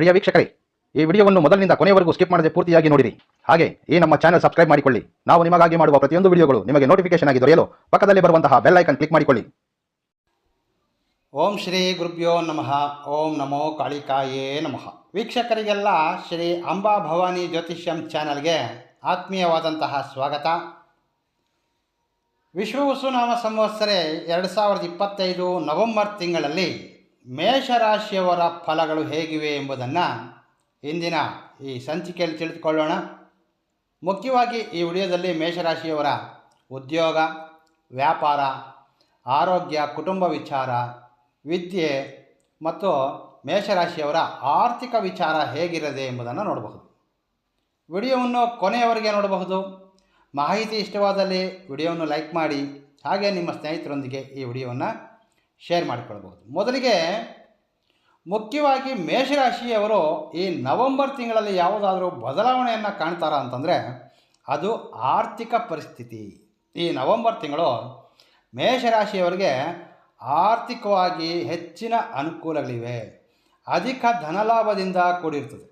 ಪ್ರಿಯ ವೀಕ್ಷಕರೇ, ಈ ವಿಡಿಯೋವನ್ನು ಮೊದಲಿನಿಂದ ಕೊನೆಯವರೆಗೂ ಸ್ಕಿಪ್ ಮಾಡದೆ ಪೂರ್ತಿಯಾಗಿ ನೋಡಿರಿ. ಹಾಗೆ, ಈ ನಮ್ಮ ಚಾನಲ್ ಸಬ್ಸ್ಕ್ರೈಬ್ ಮಾಡಿಕೊಳ್ಳಿ. ನಾವು ನಿಮಗಾಗಿ ಮಾಡುವ ಪ್ರತಿಯೊಂದು ವಿಡಿಯೋಗಳು ನಿಮಗೆ ನೋಟಿಫಿಕೇಶನ್ ಆಗಿ ದೊರೆಯಲು ಪಕ್ಕದಲ್ಲಿ ಬರುವಂತಹ ಬೆಲ್ ಐಕನ್ ಕ್ಲಿಕ್ ಮಾಡಿಕೊಳ್ಳಿ. ಓಂ ಶ್ರೀ ಗುರುಭ್ಯೋ ನಮಃ. ಓಂ ನಮೋ ಕಾಳಿಕಾಯೇ ನಮಃ. ವೀಕ್ಷಕರಿಗೆಲ್ಲ ಶ್ರೀ ಅಂಬಾ ಭವಾನಿ ಜ್ಯೋತಿಷ್ಯಂ ಚಾನಲ್ಗೆ ಆತ್ಮೀಯವಾದಂತಹ ಸ್ವಾಗತ. ವಿಶ್ವ ಉಸುನಾಮ ಸಂವತ್ಸರೆ ಎರಡು ಸಾವಿರದ ಇಪ್ಪತ್ತೈದು ನವೆಂಬರ್ ತಿಂಗಳಲ್ಲಿ ಮೇಷರಾಶಿಯವರ ಫಲಗಳು ಹೇಗಿವೆ ಎಂಬುದನ್ನು ಇಂದಿನ ಈ ಸಂಚಿಕೆಯಲ್ಲಿ ತಿಳಿದುಕೊಳ್ಳೋಣ. ಮುಖ್ಯವಾಗಿ ಈ ವಿಡಿಯೋದಲ್ಲಿ ಮೇಷರಾಶಿಯವರ ಉದ್ಯೋಗ, ವ್ಯಾಪಾರ, ಆರೋಗ್ಯ, ಕುಟುಂಬ ವಿಚಾರ, ವಿದ್ಯೆ ಮತ್ತು ಮೇಷರಾಶಿಯವರ ಆರ್ಥಿಕ ವಿಚಾರ ಹೇಗಿರದೆ ಎಂಬುದನ್ನು ನೋಡಬಹುದು. ವಿಡಿಯೋವನ್ನು ಕೊನೆಯವರೆಗೆ ನೋಡಬಹುದು. ಮಾಹಿತಿ ಇಷ್ಟವಾದಲ್ಲಿ ವಿಡಿಯೋವನ್ನು ಲೈಕ್ ಮಾಡಿ, ಹಾಗೆ ನಿಮ್ಮ ಸ್ನೇಹಿತರೊಂದಿಗೆ ಈ ವಿಡಿಯೋವನ್ನು ಶೇರ್ ಮಾಡಿಕೊಳ್ಬಹುದು. ಮೊದಲಿಗೆ ಮುಖ್ಯವಾಗಿ ಮೇಷರಾಶಿಯವರು ಈ ನವೆಂಬರ್ ತಿಂಗಳಲ್ಲಿ ಯಾವುದಾದರೂ ಬದಲಾವಣೆಯನ್ನು ಕಾಣ್ತಾರ ಅಂತಂದರೆ ಅದು ಆರ್ಥಿಕ ಪರಿಸ್ಥಿತಿ. ಈ ನವೆಂಬರ್ ತಿಂಗಳು ಮೇಷರಾಶಿಯವರಿಗೆ ಆರ್ಥಿಕವಾಗಿ ಹೆಚ್ಚಿನ ಅನುಕೂಲಗಳಿವೆ. ಅಧಿಕ ಧನಲಾಭದಿಂದ ಕೂಡಿರ್ತದೆ.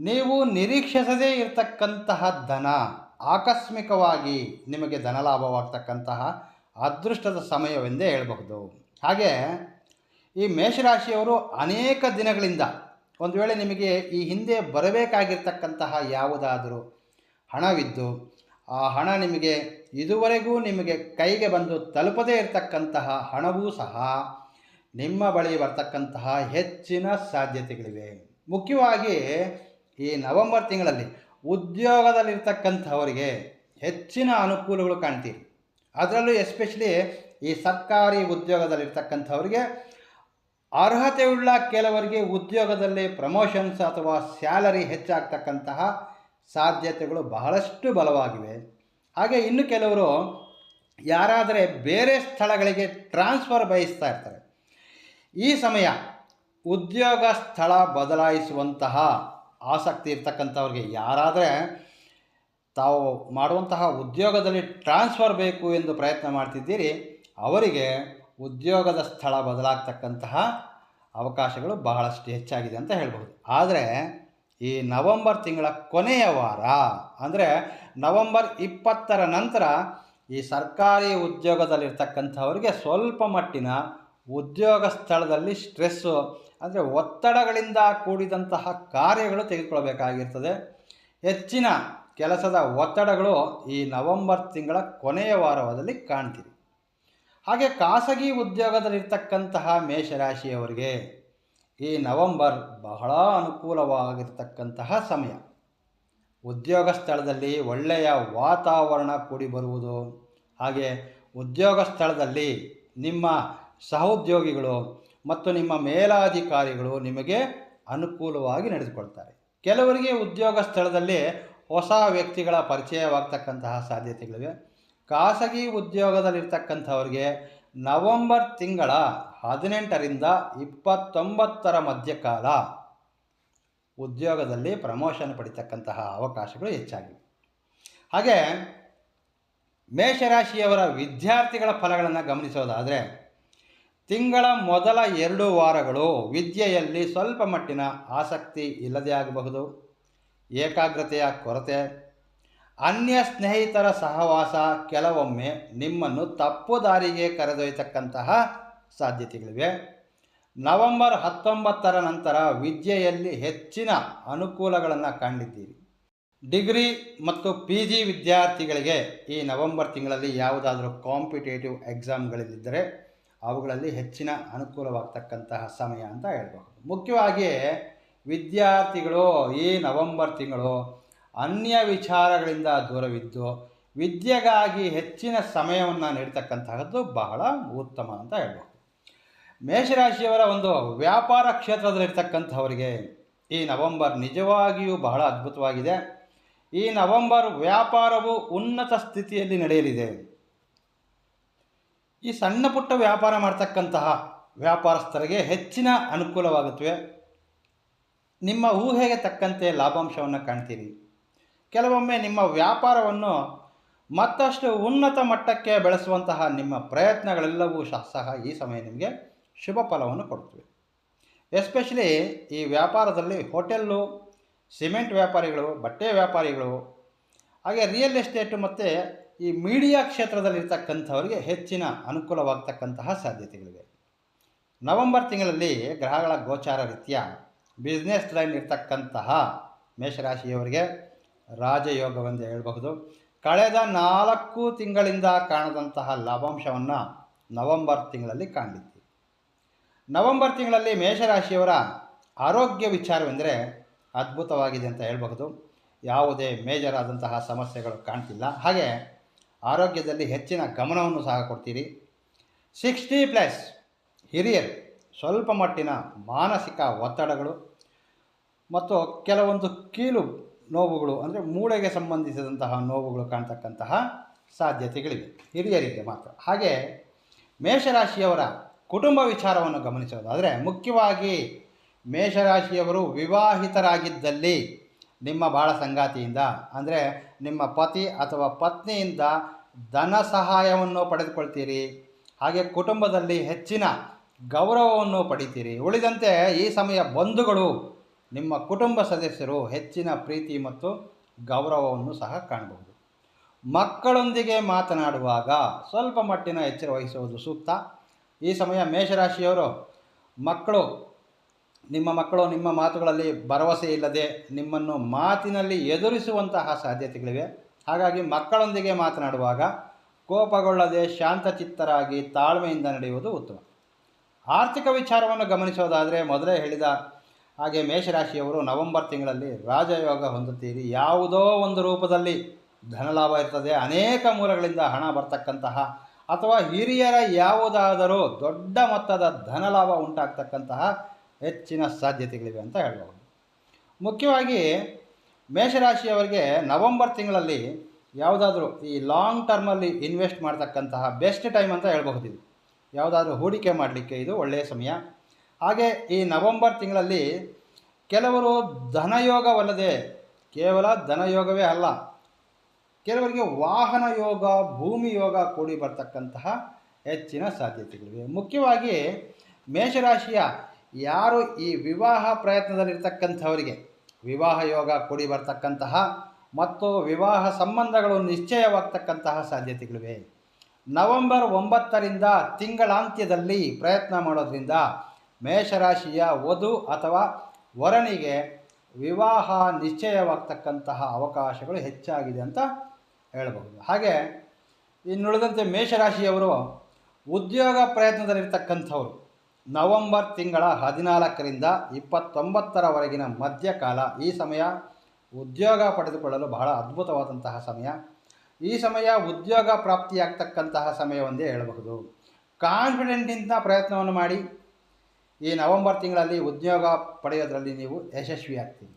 ನೀವು ನಿರೀಕ್ಷಿಸದೇ ಇರತಕ್ಕಂತಹ ಧನ, ಆಕಸ್ಮಿಕವಾಗಿ ನಿಮಗೆ ಧನಲಾಭವಾಗ್ತಕ್ಕಂತಹ ಅದೃಷ್ಟದ ಸಮಯವೆಂದೇ ಹೇಳಬಹುದು. ಹಾಗೆ ಈ ಮೇಷರಾಶಿಯವರು ಅನೇಕ ದಿನಗಳಿಂದ ಒಂದು ವೇಳೆ ನಿಮಗೆ ಈ ಹಿಂದೆ ಬರಬೇಕಾಗಿರ್ತಕ್ಕಂತಹ ಯಾವುದಾದರೂ ಹಣವಿದ್ದು, ಆ ಹಣ ನಿಮಗೆ ಇದುವರೆಗೂ ನಿಮಗೆ ಕೈಗೆ ಬಂದು ತಲುಪದೇ ಇರತಕ್ಕಂತಹ ಹಣವೂ ಸಹ ನಿಮ್ಮ ಬಳಿ ಬರ್ತಕ್ಕಂತಹ ಹೆಚ್ಚಿನ ಸಾಧ್ಯತೆಗಳಿವೆ. ಮುಖ್ಯವಾಗಿ ಈ ನವೆಂಬರ್ ತಿಂಗಳಲ್ಲಿ ಉದ್ಯೋಗದಲ್ಲಿರ್ತಕ್ಕಂಥವರಿಗೆ ಹೆಚ್ಚಿನ ಅನುಕೂಲಗಳು ಕಾಣ್ತೀರಿ. ಅದರಲ್ಲೂ ಎಸ್ಪೆಷಲಿ ಈ ಸರ್ಕಾರಿ ಉದ್ಯೋಗದಲ್ಲಿರ್ತಕ್ಕಂಥವ್ರಿಗೆ ಅರ್ಹತೆಯುಳ್ಳ ಕೆಲವರಿಗೆ ಉದ್ಯೋಗದಲ್ಲಿ ಪ್ರಮೋಷನ್ಸ್ ಅಥವಾ ಸ್ಯಾಲರಿ ಹೆಚ್ಚಾಗ್ತಕ್ಕಂತಹ ಸಾಧ್ಯತೆಗಳು ಬಹಳಷ್ಟು ಬಲವಾಗಿವೆ. ಹಾಗೆ ಇನ್ನು ಕೆಲವರು ಯಾರಾದರೆ ಬೇರೆ ಸ್ಥಳಗಳಿಗೆ ಟ್ರಾನ್ಸ್ಫರ್ ಬಯಸ್ತಾ ಇರ್ತಾರೆ. ಈ ಸಮಯ ಉದ್ಯೋಗ ಸ್ಥಳ ಬದಲಾಯಿಸುವಂತಹ ಆಸಕ್ತಿ ಇರ್ತಕ್ಕಂಥವ್ರಿಗೆ ಯಾರಾದರೆ ತಾವು ಮಾಡುವಂತಹ ಉದ್ಯೋಗದಲ್ಲಿ ಟ್ರಾನ್ಸ್ಫರ್ ಬೇಕು ಎಂದು ಪ್ರಯತ್ನ ಮಾಡ್ತಿದ್ದೀರಿ ಅವರಿಗೆ ಉದ್ಯೋಗದ ಸ್ಥಳ ಬದಲಾಗ್ತಕ್ಕಂತಹ ಅವಕಾಶಗಳು ಬಹಳಷ್ಟು ಹೆಚ್ಚಾಗಿದೆ ಅಂತ ಹೇಳ್ಬೋದು ಆದರೆ ಈ ನವಂಬರ್ ತಿಂಗಳ ಕೊನೆಯ ವಾರ, ಅಂದರೆ ನವಂಬರ್ ಇಪ್ಪತ್ತರ ನಂತರ ಈ ಸರ್ಕಾರಿ ಉದ್ಯೋಗದಲ್ಲಿರ್ತಕ್ಕಂಥವರಿಗೆ ಸ್ವಲ್ಪ ಮಟ್ಟಿನ ಉದ್ಯೋಗ ಸ್ಥಳದಲ್ಲಿ ಸ್ಟ್ರೆಸ್ಸು, ಅಂದರೆ ಒತ್ತಡಗಳಿಂದ ಕೂಡಿದಂತಹ ಕಾರ್ಯಗಳು ತೆಗೆದುಕೊಳ್ಬೇಕಾಗಿರ್ತದೆ. ಹೆಚ್ಚಿನ ಕೆಲಸದ ಒತ್ತಡಗಳು ಈ ನವಂಬರ್ ತಿಂಗಳ ಕೊನೆಯ ವಾರದಲ್ಲಿ ಕಾಣ್ತೀರಿ ಹಾಗೆ ಖಾಸಗಿ ಉದ್ಯೋಗದಲ್ಲಿರ್ತಕ್ಕಂತಹ ಮೇಷರಾಶಿಯವರಿಗೆ ಈ ನವೆಂಬರ್ ಬಹಳ ಅನುಕೂಲವಾಗಿರ್ತಕ್ಕಂತಹ ಸಮಯ. ಉದ್ಯೋಗ ಸ್ಥಳದಲ್ಲಿ ಒಳ್ಳೆಯ ವಾತಾವರಣ ಕೂಡಿ ಬರುವುದು, ಹಾಗೆ ಉದ್ಯೋಗ ಸ್ಥಳದಲ್ಲಿ ನಿಮ್ಮ ಸಹೋದ್ಯೋಗಿಗಳು ಮತ್ತು ನಿಮ್ಮ ಮೇಲಾಧಿಕಾರಿಗಳು ನಿಮಗೆ ಅನುಕೂಲವಾಗಿ ನಡೆದುಕೊಳ್ತಾರೆ. ಕೆಲವರಿಗೆ ಉದ್ಯೋಗ ಸ್ಥಳದಲ್ಲಿ ಹೊಸ ವ್ಯಕ್ತಿಗಳ ಪರಿಚಯವಾಗ್ತಕ್ಕಂತಹ ಸಾಧ್ಯತೆಗಳಿವೆ. ಖಾಸಗಿ ಉದ್ಯೋಗದಲ್ಲಿರ್ತಕ್ಕಂಥವ್ರಿಗೆ ನವೆಂಬರ್ ತಿಂಗಳ ಹದಿನೆಂಟರಿಂದ ಇಪ್ಪತ್ತೊಂಬತ್ತರ ಮಧ್ಯಕಾಲ ಉದ್ಯೋಗದಲ್ಲಿ ಪ್ರಮೋಷನ್ ಪಡಿತಕ್ಕಂತಹ ಅವಕಾಶಗಳು ಹೆಚ್ಚಾಗಿವೆ. ಹಾಗೆ ಮೇಷರಾಶಿಯವರ ವಿದ್ಯಾರ್ಥಿಗಳ ಫಲಗಳನ್ನು ಗಮನಿಸೋದಾದರೆ, ತಿಂಗಳ ಮೊದಲ ಎರಡು ವಾರಗಳು ವಿದ್ಯೆಯಲ್ಲಿ ಸ್ವಲ್ಪ ಮಟ್ಟಿನ ಆಸಕ್ತಿ ಇಲ್ಲದೇ ಆಗಬಹುದು. ಏಕಾಗ್ರತೆಯ ಕೊರತೆ ಅನ್ಯ ಸ್ನೇಹಿತರ ಸಹವಾಸ ಕೆಲವೊಮ್ಮೆ ನಿಮ್ಮನ್ನು ತಪ್ಪು ದಾರಿಗೆ ಕರೆದೊಯ್ಯತಕ್ಕಂತಹ ಸಾಧ್ಯತೆಗಳಿವೆ. ನವೆಂಬರ್ ಹತ್ತೊಂಬತ್ತರ ನಂತರ ವಿದ್ಯೆಯಲ್ಲಿ ಹೆಚ್ಚಿನ ಅನುಕೂಲಗಳನ್ನು ಕಂಡಿದ್ದೀರಿ. ಡಿಗ್ರಿ ಮತ್ತು ಪಿ ಜಿ ವಿದ್ಯಾರ್ಥಿಗಳಿಗೆ ಈ ನವೆಂಬರ್ ತಿಂಗಳಲ್ಲಿ ಯಾವುದಾದರೂ ಕಾಂಪಿಟೇಟಿವ್ ಎಕ್ಸಾಮ್ಗಳಿದ್ದರೆ ಅವುಗಳಲ್ಲಿ ಹೆಚ್ಚಿನ ಅನುಕೂಲವಾಗ್ತಕ್ಕಂತಹ ಸಮಯ ಅಂತ ಹೇಳ್ಬಹುದು. ಮುಖ್ಯವಾಗಿ ವಿದ್ಯಾರ್ಥಿಗಳು ಈ ನವೆಂಬರ್ ತಿಂಗಳು ಅನ್ಯ ವಿಚಾರಗಳಿಂದ ದೂರವಿದ್ದು ವಿದ್ಯೆಗಾಗಿ ಹೆಚ್ಚಿನ ಸಮಯವನ್ನು ನೀಡ್ತಕ್ಕಂತಹದ್ದು ಬಹಳ ಉತ್ತಮ ಅಂತ ಹೇಳ್ಬೋದು. ಮೇಷರಾಶಿಯವರ ಒಂದು ವ್ಯಾಪಾರ ಕ್ಷೇತ್ರದಲ್ಲಿರ್ತಕ್ಕಂಥವರಿಗೆ ಈ ನವೆಂಬರ್ ನಿಜವಾಗಿಯೂ ಬಹಳ ಅದ್ಭುತವಾಗಿದೆ. ಈ ನವೆಂಬರ್ ವ್ಯಾಪಾರವು ಉನ್ನತ ಸ್ಥಿತಿಯಲ್ಲಿ ನಡೆಯಲಿದೆ. ಈ ಸಣ್ಣ ಪುಟ್ಟ ವ್ಯಾಪಾರ ಮಾಡ್ತಕ್ಕಂತಹ ವ್ಯಾಪಾರಸ್ಥರಿಗೆ ಹೆಚ್ಚಿನ ಅನುಕೂಲವಾಗುತ್ತವೆ. ನಿಮ್ಮ ಊಹೆಗೆ ತಕ್ಕಂತೆ ಲಾಭಾಂಶವನ್ನು ಕಾಣ್ತೀರಿ. ಕೆಲವೊಮ್ಮೆ ನಿಮ್ಮ ವ್ಯಾಪಾರವನ್ನು ಮತ್ತಷ್ಟು ಉನ್ನತ ಮಟ್ಟಕ್ಕೆ ಬೆಳೆಸುವಂತಹ ನಿಮ್ಮ ಪ್ರಯತ್ನಗಳೆಲ್ಲವೂ ಸಹ ಈ ಸಮಯ ನಿಮಗೆ ಶುಭ ಫಲವನ್ನು ಕೊಡ್ತವೆ ಎಸ್ಪೆಷಲಿ ಈ ವ್ಯಾಪಾರದಲ್ಲಿ ಹೋಟೆಲ್ಲು, ಸಿಮೆಂಟ್ ವ್ಯಾಪಾರಿಗಳು, ಬಟ್ಟೆ ವ್ಯಾಪಾರಿಗಳು, ಹಾಗೆ ರಿಯಲ್ ಎಸ್ಟೇಟು ಮತ್ತು ಈ ಮೀಡಿಯಾ ಕ್ಷೇತ್ರದಲ್ಲಿರ್ತಕ್ಕಂಥವರಿಗೆ ಹೆಚ್ಚಿನ ಅನುಕೂಲವಾಗ್ತಕ್ಕಂತಹ ಸಾಧ್ಯತೆಗಳಿವೆ. ನವೆಂಬರ್ ತಿಂಗಳಲ್ಲಿ ಗ್ರಹಗಳ ಗೋಚಾರ ರೀತಿಯ, ಬಿಸ್ನೆಸ್ ಲೈನ್ ಇರ್ತಕ್ಕಂತಹ ಮೇಷರಾಶಿಯವರಿಗೆ ರಾಜಯೋಗವೆಂದು ಹೇಳಬಹುದು. ಕಳೆದ ನಾಲ್ಕು ತಿಂಗಳಿಂದ ಕಾಣದಂತಹ ಲಾಭಾಂಶವನ್ನು ನವೆಂಬರ್ ತಿಂಗಳಲ್ಲಿ ಕಾಣಲಿದ್ದೀವಿ ನವೆಂಬರ್ ತಿಂಗಳಲ್ಲಿ ಮೇಷರಾಶಿಯವರ ಆರೋಗ್ಯ ವಿಚಾರವೆಂದರೆ ಅದ್ಭುತವಾಗಿದೆ ಅಂತ ಹೇಳಬಹುದು. ಯಾವುದೇ ಮೇಜರ್ ಆದಂತಹ ಸಮಸ್ಯೆಗಳು ಕಾಣ್ತಿಲ್ಲ. ಹಾಗೆ ಆರೋಗ್ಯದಲ್ಲಿ ಹೆಚ್ಚಿನ ಗಮನವನ್ನು ಸಹ ಕೊಡ್ತೀರಿ. ಸಿಕ್ಸ್ಟಿ ಪ್ಲಸ್ ಹಿರಿಯರು ಸ್ವಲ್ಪ ಮಟ್ಟಿನ ಮಾನಸಿಕ ಒತ್ತಡಗಳು ಮತ್ತು ಕೆಲವೊಂದು ಕೀಲು ನೋವುಗಳು ಅಂದರೆ ಮೂಳೆಗೆ ಸಂಬಂಧಿಸಿದಂತಹ ನೋವುಗಳು ಕಾಣ್ತಕ್ಕಂತಹ ಸಾಧ್ಯತೆಗಳಿವೆ. ಹಿರಿಯರಿಗೆ ಮಾತ್ರ. ಹಾಗೆ ಮೇಷರಾಶಿಯವರ ಕುಟುಂಬ ವಿಚಾರವನ್ನು ಗಮನಿಸೋದಾದರೆ ಮುಖ್ಯವಾಗಿ ಮೇಷರಾಶಿಯವರು ವಿವಾಹಿತರಾಗಿದ್ದಲ್ಲಿ ನಿಮ್ಮ ಬಾಳ ಸಂಗಾತಿಯಿಂದ ಅಂದರೆ ನಿಮ್ಮ ಪತಿ ಅಥವಾ ಪತ್ನಿಯಿಂದ ಧನ ಸಹಾಯವನ್ನು ಪಡೆದುಕೊಳ್ತೀರಿ. ಹಾಗೆ ಕುಟುಂಬದಲ್ಲಿ ಹೆಚ್ಚಿನ ಗೌರವವನ್ನು ಪಡಿತೀರಿ. ಉಳಿದಂತೆ ಈ ಸಮಯ ಬಂಧುಗಳು ನಿಮ್ಮ ಕುಟುಂಬ ಸದಸ್ಯರು ಹೆಚ್ಚಿನ ಪ್ರೀತಿ ಮತ್ತು ಗೌರವವನ್ನು ಸಹ ಕಾಣಬಹುದು. ಮಕ್ಕಳೊಂದಿಗೆ ಮಾತನಾಡುವಾಗ ಸ್ವಲ್ಪ ಮಟ್ಟಿನ ಎಚ್ಚರ ವಹಿಸುವುದು ಸೂಕ್ತ. ಈ ಸಮಯ ಮೇಷರಾಶಿಯವರು, ಮಕ್ಕಳು, ನಿಮ್ಮ ಮಕ್ಕಳು ನಿಮ್ಮ ಮಾತುಗಳಲ್ಲಿ ಭರವಸೆ ಇಲ್ಲದೆ ನಿಮ್ಮನ್ನು ಮಾತಿನಲ್ಲಿ ಎದುರಿಸುವಂತಹ ಸಾಧ್ಯತೆಗಳಿವೆ. ಹಾಗಾಗಿ ಮಕ್ಕಳೊಂದಿಗೆ ಮಾತನಾಡುವಾಗ ಕೋಪಗೊಳ್ಳದೆ ಶಾಂತಚಿತ್ತರಾಗಿ ತಾಳ್ಮೆಯಿಂದ ನಡೆಯುವುದು ಉತ್ತಮ. ಆರ್ಥಿಕ ವಿಚಾರವನ್ನು ಗಮನಿಸೋದಾದರೆ ಮೊದಲೇ ಹೇಳಿದ ಹಾಗೆ ಮೇಷರಾಶಿಯವರು ನವೆಂಬರ್ ತಿಂಗಳಲ್ಲಿ ರಾಜಯೋಗ ಹೊಂದುತ್ತೀರಿ. ಯಾವುದೋ ಒಂದು ರೂಪದಲ್ಲಿ ಧನಲಾಭ ಇರ್ತದೆ. ಅನೇಕ ಮೂಲಗಳಿಂದ ಹಣ ಬರ್ತಕ್ಕಂತಹ ಅಥವಾ ಹಿರಿಯರ ಯಾವುದಾದರೂ ದೊಡ್ಡ ಮೊತ್ತದ ಧನಲಾಭ ಉಂಟಾಗ್ತಕ್ಕಂತಹ ಹೆಚ್ಚಿನ ಸಾಧ್ಯತೆಗಳಿವೆ ಅಂತ ಹೇಳ್ಬೋದು. ಮುಖ್ಯವಾಗಿ ಮೇಷರಾಶಿಯವರಿಗೆ ನವೆಂಬರ್ ತಿಂಗಳಲ್ಲಿ ಯಾವುದಾದ್ರೂ ಈ ಲಾಂಗ್ ಟರ್ಮಲ್ಲಿ ಇನ್ವೆಸ್ಟ್ ಮಾಡ್ತಕ್ಕಂತಹ ಬೆಸ್ಟ್ ಟೈಮ್ ಅಂತ ಹೇಳಬಹುದು ಇದು ಯಾವುದಾದ್ರೂ ಹೂಡಿಕೆ ಮಾಡಲಿಕ್ಕೆ ಇದು ಒಳ್ಳೆಯ ಸಮಯ. ಹಾಗೆ ಈ ನವೆಂಬರ್ ತಿಂಗಳಲ್ಲಿ ಕೆಲವರು ಧನಯೋಗವಲ್ಲದೆ, ಕೇವಲ ಧನಯೋಗವೇ ಅಲ್ಲ, ಕೆಲವರಿಗೆ ವಾಹನ ಯೋಗ, ಭೂಮಿ ಯೋಗ ಕೂಡಿ ಬರ್ತಕ್ಕಂತಹ ಹೆಚ್ಚಿನ ಸಾಧ್ಯತೆಗಳಿವೆ. ಮುಖ್ಯವಾಗಿ ಮೇಷರಾಶಿಯ ಯಾರು ಈ ವಿವಾಹ ಪ್ರಯತ್ನದಲ್ಲಿರ್ತಕ್ಕಂಥವರಿಗೆ, ವಿವಾಹ ಯೋಗ ಕೂಡಿ ಬರ್ತಕ್ಕಂತಹ ಮತ್ತು ವಿವಾಹ ಸಂಬಂಧಗಳು ನಿಶ್ಚಯವಾಗ್ತಕ್ಕಂತಹ ಸಾಧ್ಯತೆಗಳಿವೆ. ನವೆಂಬರ್ ಒಂಬತ್ತರಿಂದ ತಿಂಗಳಾಂತ್ಯದಲ್ಲಿ ಪ್ರಯತ್ನ ಮಾಡೋದ್ರಿಂದ ಮೇಷರಾಶಿಯ ವಧು ಅಥವಾ ವರನಿಗೆ ವಿವಾಹ ನಿಶ್ಚಯವಾಗ್ತಕ್ಕಂತಹ ಅವಕಾಶಗಳು ಹೆಚ್ಚಾಗಿದೆ ಅಂತ ಹೇಳಬಹುದು. ಹಾಗೆ ಇನ್ನುಳಿದಂತೆ ಮೇಷರಾಶಿಯವರು ಉದ್ಯೋಗ ಪ್ರಯತ್ನದಲ್ಲಿರ್ತಕ್ಕಂಥವ್ರು. ನವೆಂಬರ್ ತಿಂಗಳ ಹದಿನಾಲ್ಕರಿಂದ ಇಪ್ಪತ್ತೊಂಬತ್ತರವರೆಗಿನ ಮಧ್ಯಕಾಲ ಈ ಸಮಯ ಉದ್ಯೋಗ ಪಡೆದುಕೊಳ್ಳಲು ಬಹಳ ಅದ್ಭುತವಾದಂತಹ ಸಮಯ. ಈ ಸಮಯ ಉದ್ಯೋಗ ಪ್ರಾಪ್ತಿಯಾಗ್ತಕ್ಕಂತಹ ಸಮಯವೊಂದೇ ಹೇಳಬಹುದು. ಕಾನ್ಫಿಡೆಂಟಿಂದ ಪ್ರಯತ್ನವನ್ನು ಮಾಡಿ ಈ ನವೆಂಬರ್ ತಿಂಗಳಲ್ಲಿ ಉದ್ಯೋಗ ಪಡೆಯೋದರಲ್ಲಿ ನೀವು ಯಶಸ್ವಿಯಾಗ್ತೀರಿ.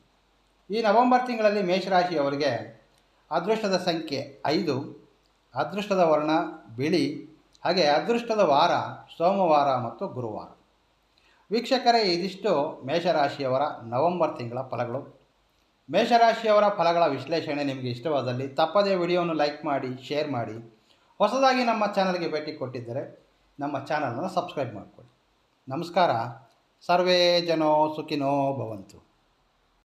ಈ ನವೆಂಬರ್ ತಿಂಗಳಲ್ಲಿ ಮೇಷರಾಶಿಯವರಿಗೆ ಅದೃಷ್ಟದ ಸಂಖ್ಯೆ ಐದು, ಅದೃಷ್ಟದ ವರ್ಣ ಬಿಳಿ, ಹಾಗೆ ಅದೃಷ್ಟದ ವಾರ ಸೋಮವಾರ ಮತ್ತು ಗುರುವಾರ. ವೀಕ್ಷಕರೇ, ಇದಿಷ್ಟು ಮೇಷರಾಶಿಯವರ ನವೆಂಬರ್ ತಿಂಗಳ ಫಲಗಳು. ಮೇಷರಾಶಿಯವರ ಫಲಗಳ ವಿಶ್ಲೇಷಣೆ ನಿಮಗೆ ಇಷ್ಟವಾದಲ್ಲಿ ತಪ್ಪದೇ ವಿಡಿಯೋವನ್ನು ಲೈಕ್ ಮಾಡಿ, ಶೇರ್ ಮಾಡಿ. ಹೊಸದಾಗಿ ನಮ್ಮ ಚಾನಲ್ಗೆ ಭೇಟಿ ಕೊಟ್ಟಿದ್ದರೆ ನಮ್ಮ ಚಾನಲನ್ನು ಸಬ್ಸ್ಕ್ರೈಬ್ ಮಾಡಿಕೊಳ್ಳಿ. ನಮಸ್ಕಾರ. ಸರ್ವೇ ಜನೋ ಸುಖಿನೋ ಭವಂತು.